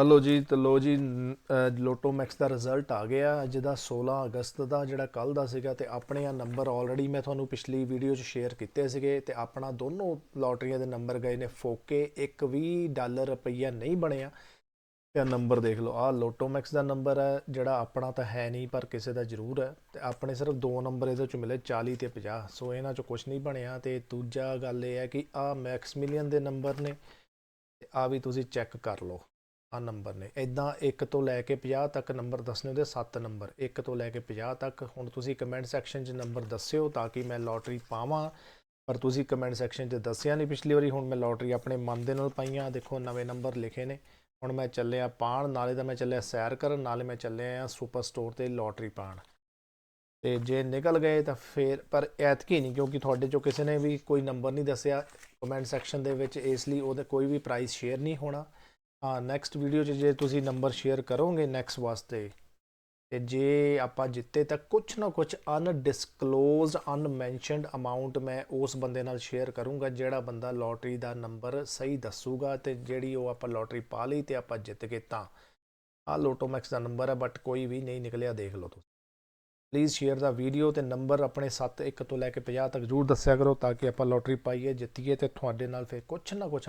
Hello ਜੀ, ਤੇ ਲੋ ਜੀ ਨ- ਲੋਟੋ ਮੈਕਸ ਦਾ ਰਿਜ਼ਲਟ ਆ ਗਿਆ ਅੱਜ ਦਾ 16 ਅਗਸਤ ਦਾ, ਜਿਹੜਾ ਕੱਲ ਦਾ ਸੀਗਾ, ਤੇ ਆਪਣੇ ਆ ਨੰਬਰ ਆਲਰੇਡੀ ਮੈਂ ਤੁਹਾਨੂੰ ਪਿਛਲੀ ਵੀਡੀਓ 'ਚ ਸ਼ੇਅਰ ਕੀਤੇ ਸੀਗੇ, ਤੇ ਆਪਣਾ ਦੋਨੋਂ ਲੋਟਰੀਆਂ ਦੇ ਨੰਬਰ ਗਏ ਨੇ, ਫੋਕੇ ਇੱਕ ਵੀ ਡਾਲਰ ਰੁਪਈਆ ਨਹੀਂ ਬਣਿਆ। ਤੇ ਨੰਬਰ ਦੇਖ ਲਓ ਆ ਲੋਟੋ ਮੈਕਸ ਦਾ ਨੰਬਰ ਹੈ ਜਿਹੜਾ ਆਪਣਾ ਤਾਂ ਹੈ ਨਹੀਂ, ਪਰ ਕਿਸੇ ਦਾ ਜ਼ਰੂਰ ਹੈ ਤੇ ਆਪਣੇ ਸਿਰਫ ਦੋ ਨੰਬਰ ਇਹਦੇ ਚ ਮਿਲੇ 40 ਤੇ 50 ਸੋ ਇਹਨਾਂ ਚ ਕੁਝ ਨਹੀਂ ਬਣਿਆ। ਤੇ ਦੂਜਾ ਗੱਲ ਇਹ ਹੈ ਕਿ ਆ ਮੈਕਸ ਮਿਲੀਅਨ ਦੇ ਨੰਬਰ ਨੇ, ਤੇ ਆ ਵੀ ਤੁਸੀਂ ਚੈੱਕ ਕਰ ਲਓ। ਆ ਨੰਬਰ ਨੇ। ਇਦਾਂ 1 ਤੋਂ ਲੈ ਕੇ 50 ਤੱਕ ਨੰਬਰ ਦੱਸਣੇ ਉਹਦੇ 7 ਨੰਬਰ। 1 ਤੋਂ ਲੈ ਕੇ 50 ਤੱਕ ਹੁਣ ਤੁਸੀਂ ਕਮੈਂਟ ਸੈਕਸ਼ਨ 'ਚ ਨੰਬਰ ਦੱਸਿਓ ਤਾਂ ਕਿ ਮੈਂ ਲੋਟਰੀ ਪਾਵਾਂ। ਪਰ ਤੁਸੀਂ ਕਮੈਂਟ ਸੈਕਸ਼ਨ 'ਚ ਦੱਸਿਆ ਨਹੀਂ ਪਿਛਲੀ ਵਾਰੀ, ਹੁਣ ਮੈਂ ਲੋਟਰੀ ਆਪਣੇ ਮਨ ਦੇ ਨਾਲ ਪਾਈਆਂ। ਦੇਖੋ, ਨਵੇਂ ਨੰਬਰ ਲਿਖੇ ਨੇ। ਹੁਣ ਮੈਂ ਚੱਲਿਆ ਪਾਣ, ਨਾਲੇ ਤਾਂ ਮੈਂ ਚੱਲਿਆ ਸੈਰ ਕਰਨ, ਨਾਲੇ ਮੈਂ ਚੱਲਿਆ ਆ ਸੁਪਰ ਸਟੋਰ ਤੇ ਲੋਟਰੀ ਪਾਣ। ਤੇ ਜੇ ਨਿਕਲ ਗਏ ਤਾਂ ਫੇਰ, ਪਰ ਐਤਕੀ ਨਹੀਂ ਕਿਉਂਕਿ ਤੁਹਾਡੇ ਚੋਂ ਕਿਸੇ ਨੇ ਵੀ ਕੋਈ ਨੰਬਰ ਨਹੀਂ ਦੱਸਿਆ। ਕਮੈਂਟ ਸੈਕਸ਼ਨ ਦੇ ਵਿੱਚ ਇਸ ਲਈ ਉਹਦਾ ਕੋਈ ਵੀ ਪ੍ਰਾਈਸ ਸ਼ੇਅਰ ਨਹੀਂ ਹੋਣਾ। ਹਾਂ ਨੈਕਸਟ ਵੀਡੀਓ 'ਚ ਜੇ ਤੁਸੀਂ ਨੰਬਰ ਸ਼ੇਅਰ ਕਰੋਗੇ ਨੈਕਸਟ ਵਾਸਤੇ, ਤੇ ਜੇ ਆਪਾਂ ਜਿੱਤੇ ਤਾਂ ਕੁਝ ਨਾ ਕੁਝ ਅਨਡਿਸਕਲੋਜ਼ਡ ਅਨਮੈਂਸ਼ਨਡ ਅਮਾਉਂਟ ਮੈਂ ਉਸ ਬੰਦੇ ਨਾਲ ਸ਼ੇਅਰ ਕਰੂੰਗਾ, ਜਿਹੜਾ ਬੰਦਾ ਲੋਟਰੀ ਦਾ ਨੰਬਰ ਸਹੀ ਦੱਸੂਗਾ ਤੇ ਜਿਹੜੀ ਉਹ ਆਪਾਂ ਲੋਟਰੀ ਪਾ ਲਈ ਤੇ ਆਪਾਂ ਜਿੱਤ ਗਏ ਤਾਂ। ਆ ਲੋਟੋਮੈਕਸ ਦਾ ਨੰਬਰ ਹੈ ਬਟ ਕੋਈ ਵੀ ਨਹੀਂ ਨਿਕਲਿਆ, ਦੇਖ ਲਓ ਤੁਸੀਂ। ਪਲੀਜ਼ ਸ਼ੇਅਰ ਦਾ ਵੀਡੀਓ ਤੇ ਨੰਬਰ ਆਪਣੇ 7 1 ਤੋਂ ਲੈ ਕੇ 50 ਤੱਕ ਜ਼ਰੂਰ ਦੱਸਿਆ ਕਰੋ ਤਾਂ ਕਿ ਆਪਾਂ ਲੋਟਰੀ ਪਾਈਏ, ਜਿੱਤੀਏ ਤੇ ਤੁਹਾਡੇ ਨਾਲ ਫਿਰ ਕੁਝ ਨਾ ਕੁਝ